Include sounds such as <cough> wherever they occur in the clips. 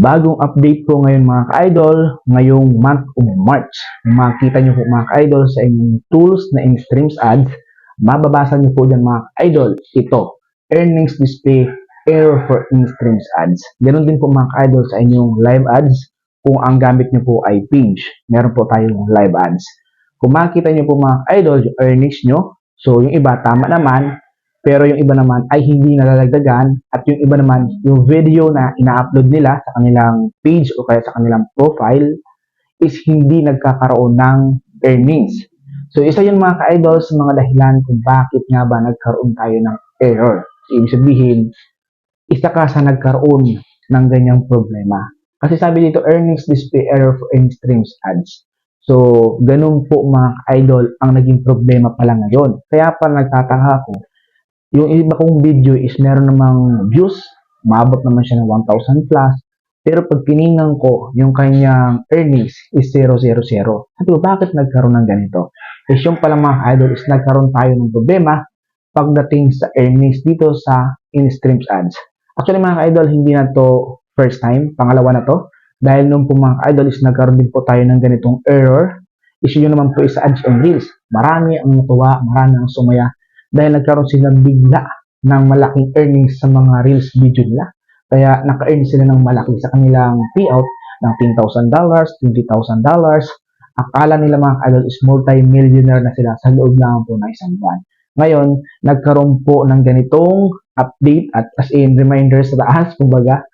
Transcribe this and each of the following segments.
Bagong update po ngayon mga ka-idol, ngayong month of March. Kung makikita nyo po mga ka-idol sa inyong tools na in streams ads, mababasa nyo po dyan mga ka-idol, ito, earnings display error for in streams ads. Ganon din po mga ka-idol sa inyong live ads kung ang gamit nyo po ay page. Meron po tayong live ads. Kung makikita nyo po mga ka-idol, yung earnings nyo, so yung iba tama naman, pero yung iba naman ay hindi nalalagdagan at yung iba naman yung video na ina-upload nila sa kanilang page o kaya sa kanilang profile is hindi nagkakaroon ng earnings. So isa yun mga ka-idol sa mga dahilan kung bakit nga ba nagkaroon tayo ng error. So, ibig sabihin, isa ka sa nagkaroon ng ganyang problema. Kasi sabi dito, earnings display error for in streams ads. So, ganun po mga ka-idol ang naging problema pala ngayon. Kaya pa nagtataka ako, yung iba kong video is meron namang views, maabot naman siya ng 1,000 plus, pero pag tiningnan ko, yung kanyang earnings is 000. Sabi ko, bakit nagkaroon ng ganito? Is yung pala mga idol is nagkaroon tayo ng problema pagdating sa earnings dito sa in-streams ads. Actually mga idol, hindi na to first time, pangalawa na to. Dahil nung po mga idol is nagkaroon din po tayo ng ganitong error, issue yun naman po is ads on reels. Marami ang natuwa, marami ang sumaya dahil nagkaroon sila bigla ng malaking earnings sa mga reels video nila. Kaya naka-earn sila ng malaki sa kanilang payout ng $10,000, $20,000. Akala nila mga idol is multi-millionaire na sila sa loob lang po ng isang buwan. Ngayon, nagkaroon po ng ganitong update at as in reminder sa taas, kumbaga,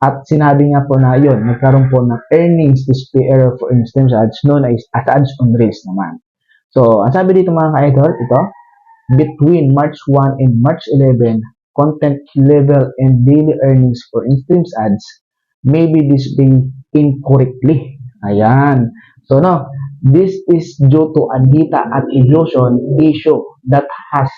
at sinabi nga po na yun, nagkaroon po ng earnings display error for instance ads known as, as ads on reels naman. So, ang sabi dito mga ka-idol, ito, between March 1 and March 11, content level and daily earnings for in-streams ads may be displayed incorrectly. Ayan. So, no, this is due to Anita at illusion issue that has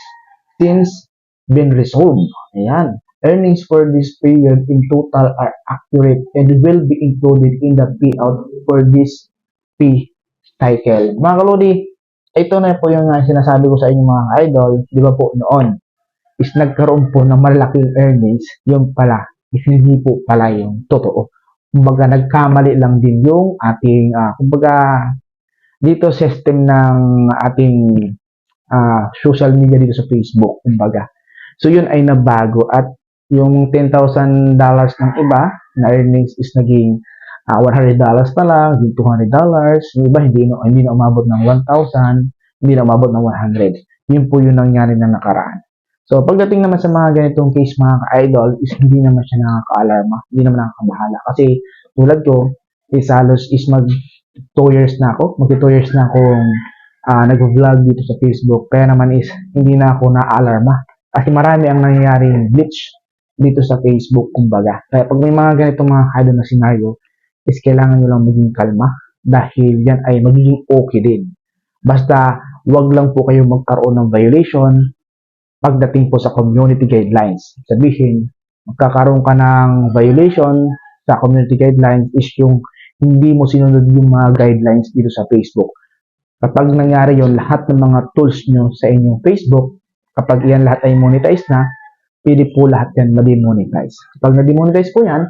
since been resolved. Ayan. Earnings for this period in total are accurate and will be included in the payout for this pay cycle. Mga kalodi, ito na po yung uh, sinasabi ko sa inyo mga idol, di ba po noon, is nagkaroon po ng malaking earnings, yung pala, is hindi po pala yung totoo. Kumbaga, nagkamali lang din yung ating, uh, kumbaga, dito system ng ating uh, social media dito sa Facebook, kumbaga. So, yun ay nabago at yung $10,000 ng iba na earnings is naging uh, $100 na lang, yung $200, yung iba hindi na, hindi na umabot ng 1,000, hindi na umabot ng 100. Yun po yung nangyari na nakaraan. So, pagdating naman sa mga ganitong case mga ka-idol, is hindi naman siya nakaka-alarma, hindi naman nakakabahala. Kasi tulad ko, is halos is mag 2 years na ako, mag 2 years na akong uh, nag-vlog dito sa Facebook. Kaya naman is hindi na ako na-alarma. Kasi marami ang nangyayaring glitch dito sa Facebook, kumbaga. Kaya pag may mga ganitong mga idol na scenario, is kailangan nyo lang maging kalma dahil yan ay magiging okay din. Basta, wag lang po kayo magkaroon ng violation pagdating po sa community guidelines. Sabihin, magkakaroon ka ng violation sa community guidelines is yung hindi mo sinunod yung mga guidelines dito sa Facebook. Kapag nangyari yon lahat ng mga tools nyo sa inyong Facebook, kapag yan lahat ay monetize na, pwede po lahat yan ma-demonetize. Kapag na-demonetize po yan,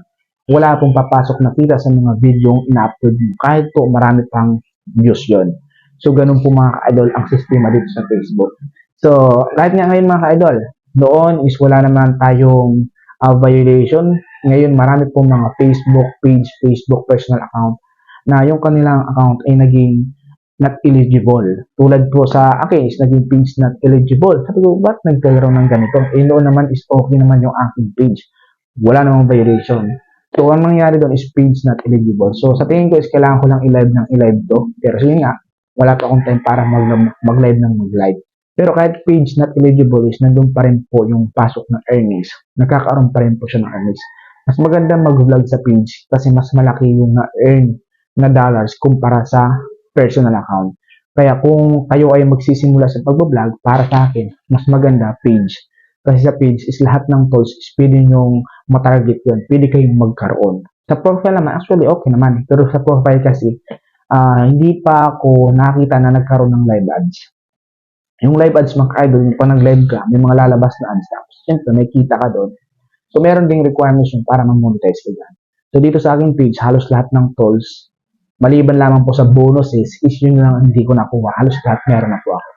wala pong papasok na kita sa mga video ina-upload mo. Kahit po marami pang views yon. So, ganun po mga ka-idol ang sistema dito sa Facebook. So, kahit nga ngayon mga ka-idol, noon is wala naman tayong uh, violation. Ngayon, marami pong mga Facebook page, Facebook personal account na yung kanilang account ay naging not eligible. Tulad po sa akin is naging page not eligible. Sabi ko, ba't nagkaroon ng ganito? Eh, noon naman is okay naman yung aking page. Wala namang violation. So, ang nangyari doon is page not eligible. So, sa tingin ko is kailangan ko lang i-live ng i-live to. Pero yun nga, wala pa akong time para mag- mag-live ng mag-live. Pero kahit page not eligible is nandun pa rin po yung pasok ng earnings. Nagkakaroon pa rin po siya ng earnings. Mas maganda mag-vlog sa page kasi mas malaki yung na-earn na dollars kumpara sa personal account. Kaya kung kayo ay magsisimula sa pag-vlog, para sa akin, mas maganda page. Kasi sa page is lahat ng tools is pwede nyong matarget yun. Pwede kayong magkaroon. Sa profile naman, actually okay naman. Pero sa profile kasi, uh, hindi pa ako nakita na nagkaroon ng live ads. Yung live ads mga idol, kung nag-live ka, may mga lalabas na ads. Tapos, syempre, may kita ka doon. So, meron ding requirements yun para mag-monetize ka dyan. So dito sa aking page, halos lahat ng tools, maliban lamang po sa bonuses, is yun lang ang hindi ko nakuha. Halos lahat meron na po ako.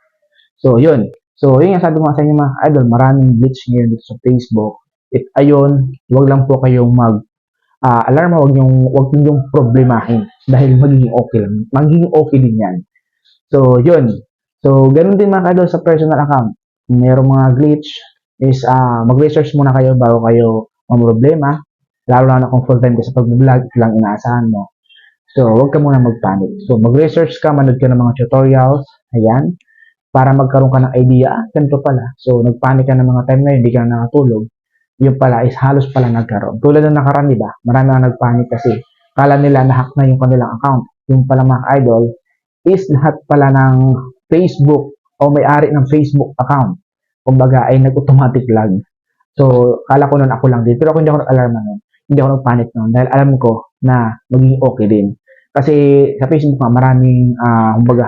So yun. So yun nga sabi ko sa inyo mga idol, maraming glitch ngayon dito sa Facebook. It, ayun, wag lang po kayong mag ah alarma, wag yung wag yung problemahin <laughs> dahil magiging okay lang. Magiging okay din yan. So yun. So ganun din mga idol sa personal account. Kung mayroong mga glitch is ah mag-research muna kayo bago kayo mamroblema. Lalo na kung full time ka sa pag-vlog, lang inaasahan mo. So, huwag ka muna magpanic. So, mag-research ka, manood ka ng mga tutorials, ayan, para magkaroon ka ng idea, ah, ganito pala. So, nagpanic ka ng mga time na yun, hindi ka na nakatulog. Yung pala is halos pala nagkaroon. Tulad ng nakaraan, ba? Marami ang nagpanic kasi kala nila na-hack na yung kanilang account. Yung pala mga idol is lahat pala ng Facebook o may-ari ng Facebook account. Kumbaga ay nag-automatic lag. So, kala ko nun ako lang din. Pero ako hindi ako nag-alarma nun. Hindi ako nag-panic nun. Dahil alam ko na magiging okay din. Kasi sa Facebook nga, maraming, ah, kumbaga,